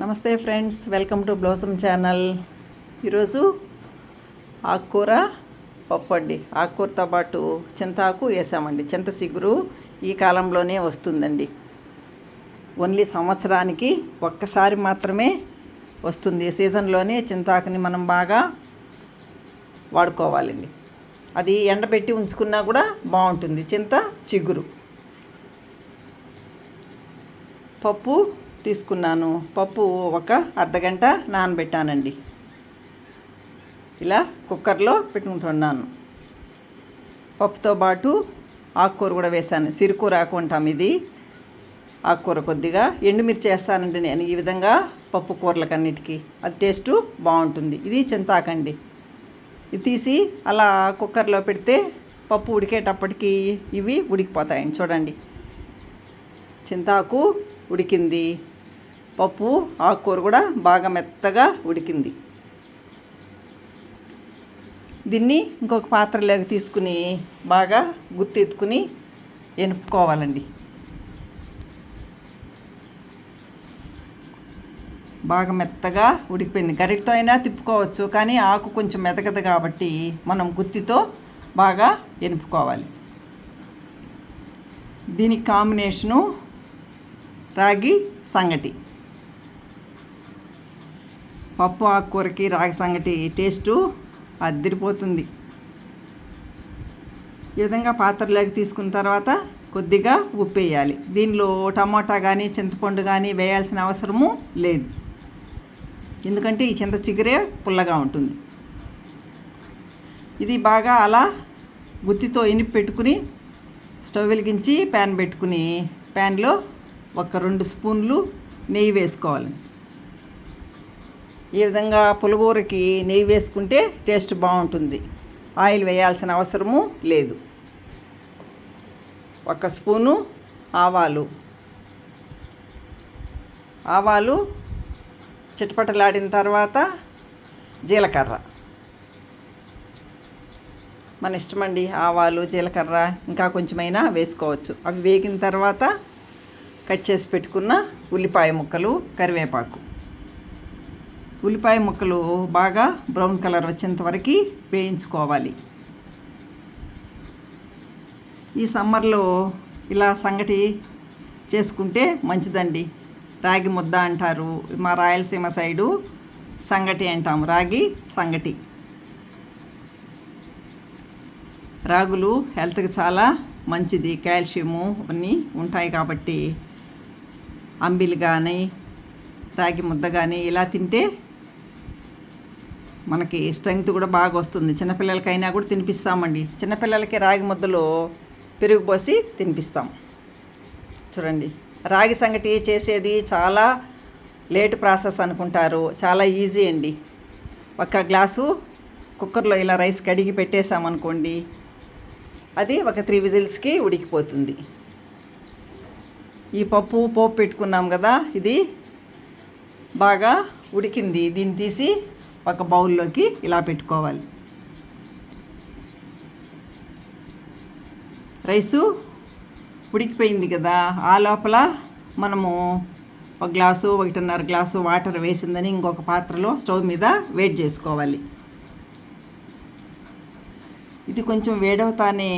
నమస్తే friends welcome to Blossom channel. ఈరోజు ఆకుకూర పప్పు అండి ఆకుకూరతో పాటు చింతాకు వేసామండి. చింత చిగురు ఈ కాలంలోనే వస్తుందండి. ఓన్లీ సంవత్సరానికి ఒక్కసారి మాత్రమే వస్తుంది. సీజన్లోనే చింతాకుని మనం బాగా వాడుకోవాలండి. అది ఎండబెట్టి ఉంచుకున్నా కూడా బాగుంటుంది. చింత చిగురు. పప్పు తీసుకున్నాను. పప్పు ఒక అర్ధగంట నానబెట్టానండి. ఇలా కుక్కర్లో పెట్టుకుంటున్నాను. పప్పుతో పాటు ఆకుకూర కూడా వేశాను. సిరుకూర ఆకుంటాం ఇది. ఆకుకూర కొద్దిగా ఎండుమిర్చి వేస్తానండి నేను. ఈ విధంగా పప్పు కూరలకన్నిటికీ. అది టేస్ట్ బాగుంటుంది. ఇది చింతాకండి. ఇది తీసి అలా కుక్కర్లో పెడితే పప్పు ఉడికేటప్పటికి ఇవి ఉడికిపోతాయండి. చూడండి. చింతాకు ఉడికింది. పప్పు ఆకుకూర కూడా బాగా మెత్తగా ఉడికింది. దీన్ని ఇంకొక పాత్రలోకి తీసుకుని బాగా గుర్తెత్తుకుని ఎనుపుకోవాలండి. బాగా మెత్తగా ఉడికిపోయింది. గరిటతో అయినా తిప్పుకోవచ్చు కానీ ఆకు కొంచెం మెతకదు కాబట్టి మనం గుత్తితో బాగా ఎనుపుకోవాలి. దీనికి కాంబినేషను రాగి సంగటి. పప్పు ఆకుకూరకి రాగి సంగటి టేస్టు అద్దరిపోతుంది ఈ విధంగా పాత్రలోకి తీసుకున్న తర్వాత కొద్దిగా ఉప్పు వేయాలి దీనిలో టమాటా కానీ చింతపండు కానీ వేయాల్సిన అవసరము లేదు. ఎందుకంటే ఈ చింత చిగురే పుల్లగా ఉంటుంది. ఇది బాగా అలా గుత్తితో ఇనిపి పెట్టుకుని స్టవ్ వెలిగించి ప్యాన్ పెట్టుకుని ప్యాన్లో ఒక రెండు స్పూన్లు నెయ్యి వేసుకోవాలి ఈ విధంగా పులగూరకి నెయ్యి వేసుకుంటే టేస్ట్ బాగుంటుంది. ఆయిల్ వేయాల్సిన అవసరము లేదు. ఒక స్పూను ఆవాలు. ఆవాలు చిటపటలాడిన తర్వాత జీలకర్ర. మన ఇష్టమండి ఆవాలు జీలకర్ర ఇంకా కొంచెమైనా వేసుకోవచ్చు. అవి వేగిన తర్వాత కట్ చేసి పెట్టుకున్న ఉల్లిపాయ ముక్కలు కరివేపాకు. ఉల్లిపాయ ముక్కలు బాగా బ్రౌన్ కలర్ వచ్చేంత వరకు వేయించుకోవాలి. ఈ సమ్మర్లో ఇలా సంగటి చేసుకుంటే మంచిదండి. రాగి ముద్ద అంటారు. మా రాయలసీమ సైడు సంగటి అంటాము. రాగి సంగటి. రాగులు హెల్త్కి చాలా మంచిది. కాల్షియము అన్నీ ఉంటాయి కాబట్టి అంబిలు కానీ రాగి ముద్ద కానీ ఇలా తింటే మనకి స్ట్రెంగ్త్ కూడా బాగా వస్తుంది. చిన్నపిల్లలకైనా కూడా తినిపిస్తామండి. చిన్నపిల్లలకి రాగి ముద్దలో పెరుగు పోసి తినిపిస్తాం. చూడండి. రాగి సంగటి చేసేది చాలా లేట్ ప్రాసెస్ అనుకుంటారు. చాలా ఈజీ అండి. ఒక గ్లాసు కుక్కర్లో ఇలా రైస్ కడిగి పెట్టేసామనుకోండి అది ఒక త్రీ విజిల్స్కి ఉడికిపోతుంది. ఈ పప్పు పోపు పెట్టుకున్నాం కదా ఇది బాగా ఉడికింది. దీన్ని తీసి ఒక బౌల్లోకి ఇలా పెట్టుకోవాలి. రైసు ఉడికిపోయింది కదా ఆ లోపల మనము ఒక గ్లాసు ఒకటిన్నర గ్లాసు వాటర్ వేసిందని ఇంకొక పాత్రలో స్టవ్ మీద వేడి చేసుకోవాలి. ఇది కొంచెం వేడవుతానే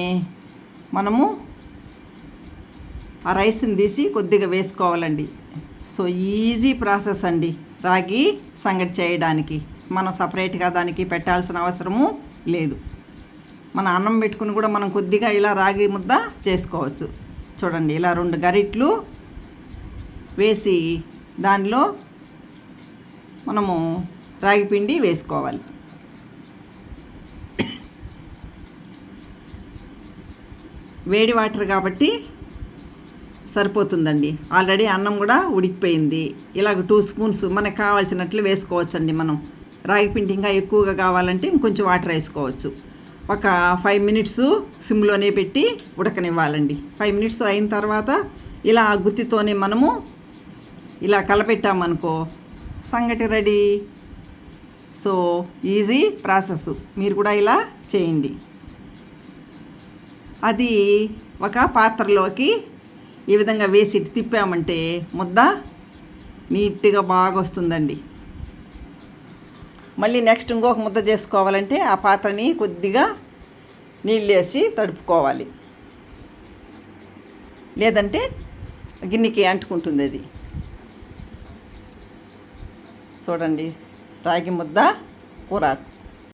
మనము ఆ రైస్ని తీసి కొద్దిగా వేసుకోవాలండి. సో ఈజీ ప్రాసెస్ అండి రాగి సంగటి చేయడానికి. మనం సపరేట్గా దానికి పెట్టాల్సిన అవసరము లేదు. మన అన్నం పెట్టుకుని కూడా మనం కొద్దిగా ఇలా రాగి ముద్ద చేసుకోవచ్చు. చూడండి ఇలా రెండు గరిట్లు వేసి దానిలో మనము రాగి పిండి వేసుకోవాలి. వేడి వాటర్ కాబట్టి సరిపోతుందండి. ఆల్రెడీ అన్నం కూడా ఉడికిపోయింది. ఇలాగ టూ స్పూన్స్ మనకు కావాల్సినట్లు వేసుకోవచ్చండి మనం. రాగి పిండి ఇంకా ఎక్కువగా కావాలంటే ఇంకొంచెం వాటర్ వేసుకోవచ్చు. ఒక ఫైవ్ మినిట్స్ సిమ్లోనే పెట్టి ఉడకనివ్వాలండి. ఫైవ్ మినిట్స్ అయిన తర్వాత ఇలా గుత్తితోనే మనము ఇలా కలపెట్టామనుకో సంగటి రెడీ. So easy process. మీరు కూడా ఇలా చేయండి. అది ఒక పాత్రలోకి ఈ విధంగా వేసి తిప్పామంటే ముద్ద నీట్గా బాగా వస్తుందండి మళ్ళీ నెక్స్ట్ ఇంకొక ముద్ద చేసుకోవాలంటే ఆ పాత్రని కొద్దిగా నీళ్ళేసి తడుపుకోవాలి. లేదంటే గిన్నెకి అంటుకుంటుంది అది. చూడండి రాగి ముద్ద కూరాకు